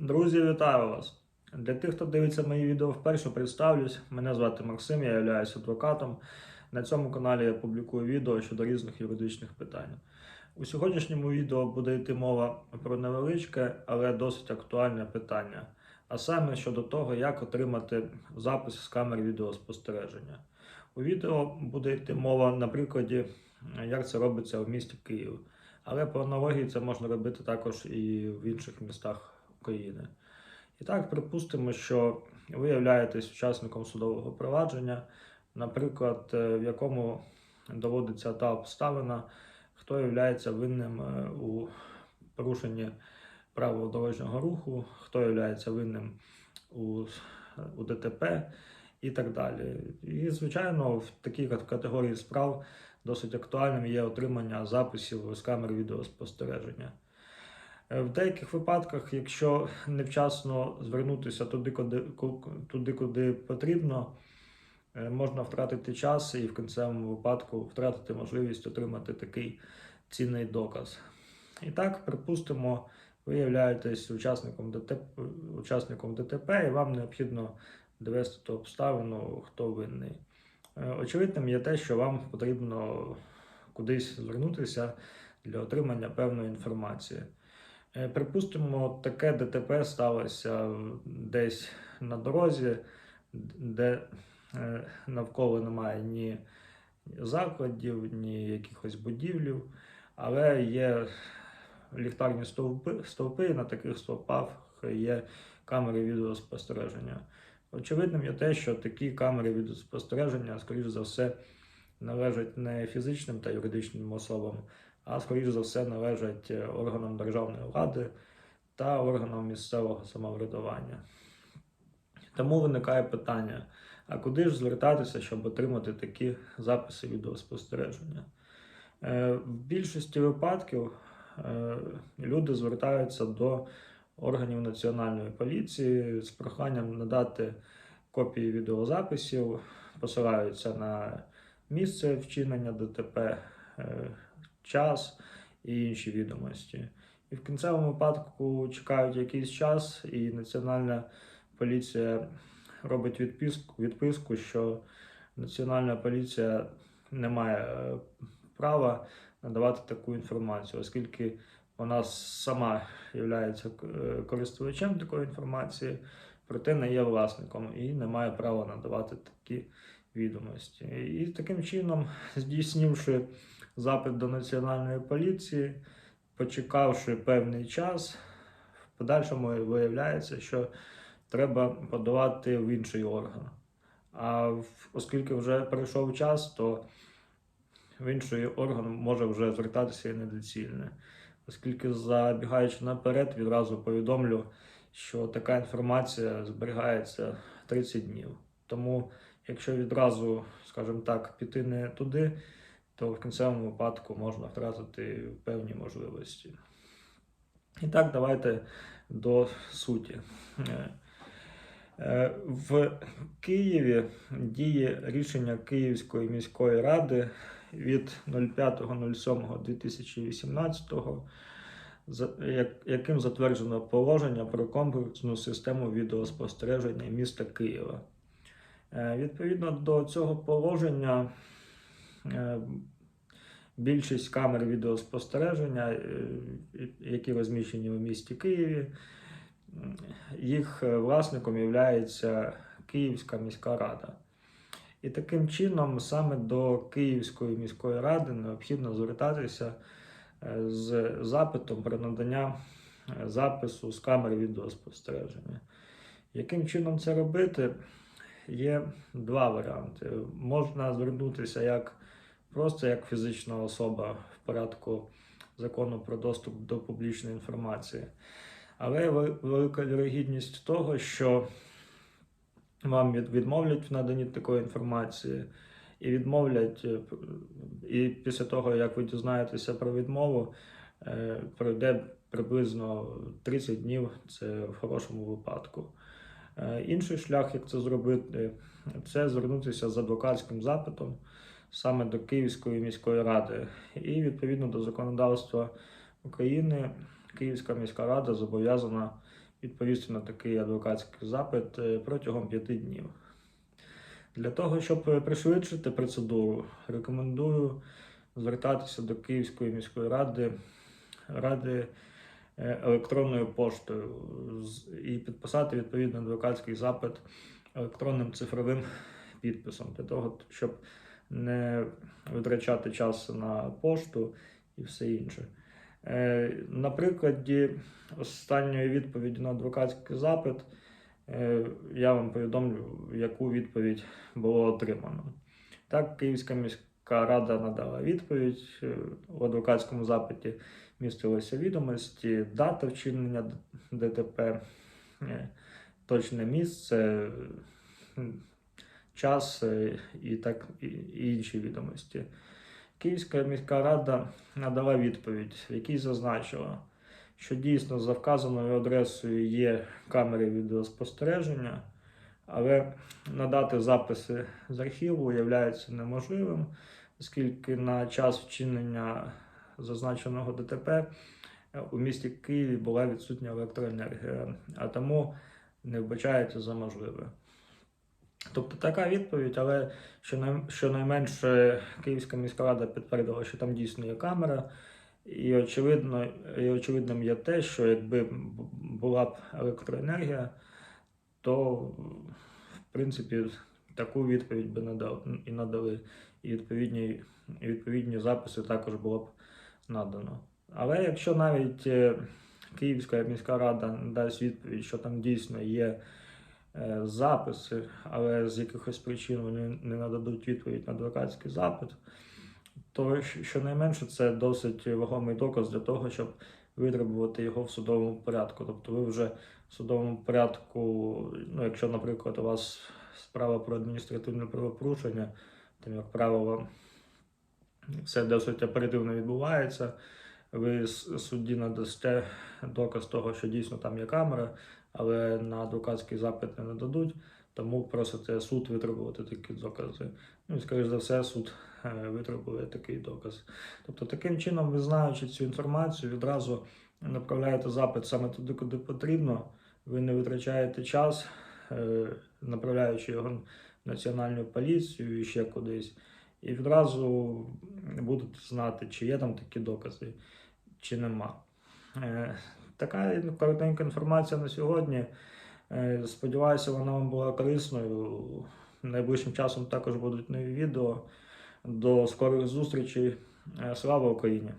Друзі, вітаю вас! Для тих, хто дивиться мої відео вперше, представлюсь. Мене звати Максим, я являюсь адвокатом. На цьому каналі я публікую відео щодо різних юридичних питань. У сьогоднішньому відео буде йти мова про невеличке, але досить актуальне питання, а саме щодо того, як отримати запис з камер відеоспостереження. У відео буде йти мова на прикладі, як це робиться в місті Київ. Але по аналогії це можна робити також і в інших містах України. І так, припустимо, що ви являєтесь учасником судового провадження, наприклад, е, в якому доводиться та обставина, хто є винним е, у порушенні правил дорожнього руху, хто є винним у, у ДТП і так далі. І, звичайно, в такій категорії справ досить актуальним є отримання записів з камер відеоспостереження. Е, В деяких випадках, якщо невчасно звернутися туди, куди, туди, куди потрібно, е, можна втратити час і в кінцевому випадку втратити можливість отримати такий цінний доказ. І так, припустимо, ви являєтесь учасником ДТП, учасником ДТП і вам необхідно довести ту обставину, хто винний. Е, Очевидним є те, що вам потрібно кудись звернутися для отримання певної інформації. Е, Припустимо, таке ДТП сталося десь на дорозі, де е, навколо немає ні закладів, ні якихось будівлів, але є ліхтарні стовпи, стовпи і на таких стовпах є камери відеоспостереження. Очевидним є те, що такі камери відеоспостереження, скоріш за все, належать не фізичним та юридичним особам, а скоріш за все належать е, органам державної влади та органам місцевого самоврядування. Тому виникає питання: а куди ж звертатися, щоб отримати такі записи відеоспостереження? Е, В більшості випадків е, люди звертаються до органів національної поліції з проханням надати копії відеозаписів, посилаються на місце вчинення ДТП, час і інші відомості. І в кінцевому випадку чекають якийсь час, і Національна поліція робить відписку, відписку, що Національна поліція не має е, права надавати таку інформацію, оскільки вона сама є користувачем такої інформації, проте не є власником і не має права надавати такі відомості. І таким чином, здійснивши запит до національної поліції, почекавши певний час, в подальшому виявляється, що треба подавати в інший орган. А оскільки вже пройшов час, то в інший орган може вже звертатися і недоцільне. Оскільки, забігаючи наперед, відразу повідомлю, що така інформація зберігається 30 днів. Тому, якщо відразу, скажімо так, піти не туди, то в кінцевому випадку можна втратити певні можливості. І так, давайте до суті. Е, е, В Києві діє рішення Київської міської ради від 05.07.2018, за- яким затверджено положення про комплексну систему відеоспостереження міста Києва. Е, Відповідно до цього положення, більшість камер відеоспостереження, е, які розміщені в місті Києві, їх е, власником є Київська міська рада. І таким чином саме до Київської міської ради необхідно звертатися е, з запитом про надання е, запису з камери відеоспостереження. Яким чином це робити? Є два варіанти. Можна звернутися як просто як фізична особа в порядку закону про доступ до публічної інформації. Але велика вірогідність того, що вам відмовлять в наданні такої інформації, і відмовлять, е, і після того, як ви дізнаєтеся про відмову, е, пройде приблизно 30 днів, це в хорошому випадку. Е, Інший шлях, як це зробити, це звернутися з адвокатським запитом саме до Київської міської ради. І відповідно до законодавства України, Київська міська рада зобов'язана відповісти на такий адвокатський запит е, протягом п'яти днів. Для того, щоб пришвидшити процедуру, рекомендую звертатися до Київської міської ради, ради е, електронною поштою і підписати відповідний адвокатський запит електронним цифровим підписом, для того, щоб не витрачати час на пошту і все інше. Е, На прикладі останньої відповіді на адвокатський запит е, я вам повідомлю, яку відповідь було отримано. Так, Київська міська рада надала відповідь. Е, У адвокатському запиті містилися відомості, дата вчинення ДТП, е, точне місце, час е, і, так, і, інші відомості. Київська міська рада надала відповідь, в якій зазначила, що дійсно за вказаною адресою є камери відеоспостереження, але надати записи з архіву є неможливим, оскільки на час вчинення зазначеного ДТП е, у місті Києві була відсутня електроенергія, а тому не вбачається за можливе. Тобто така відповідь, але щонайменше Київська міська рада підтвердила, що там дійсно є камера. І очевидно, і очевидним є те, що якби була б електроенергія, то в принципі таку відповідь би надав, і надали, і відповідні, і відповідні записи також було б надано. Але якщо навіть е, Київська міська рада дасть відповідь, що там дійсно є записи, але з якихось причин вони не нададуть відповідь на адвокатський запит, то щонайменше це досить вагомий доказ для того, щоб витребувати його в судовому порядку. Тобто ви вже в судовому порядку, ну, якщо, наприклад, у вас справа про адміністративне правопорушення, там, як правило, все досить оперативно відбувається. Ви судді надасте доказ того, що дійсно там є камера, але на адвокатський запит не нададуть, тому просите суд витребувати такі докази. Ну і, скоріш за все, суд е, витребує такий доказ. Тобто, таким чином, ви знаючи цю інформацію, відразу направляєте запит саме туди, куди потрібно. Ви не витрачаєте час, е, направляючи його в національну поліцію і ще кудись. І відразу будете знати, чи є там такі докази, чи нема. Е, Така коротенька інформація на сьогодні. Е, Сподіваюся, вона вам була корисною. Найближчим часом також будуть нові відео. До скорих зустрічей. Е, Слава Україні!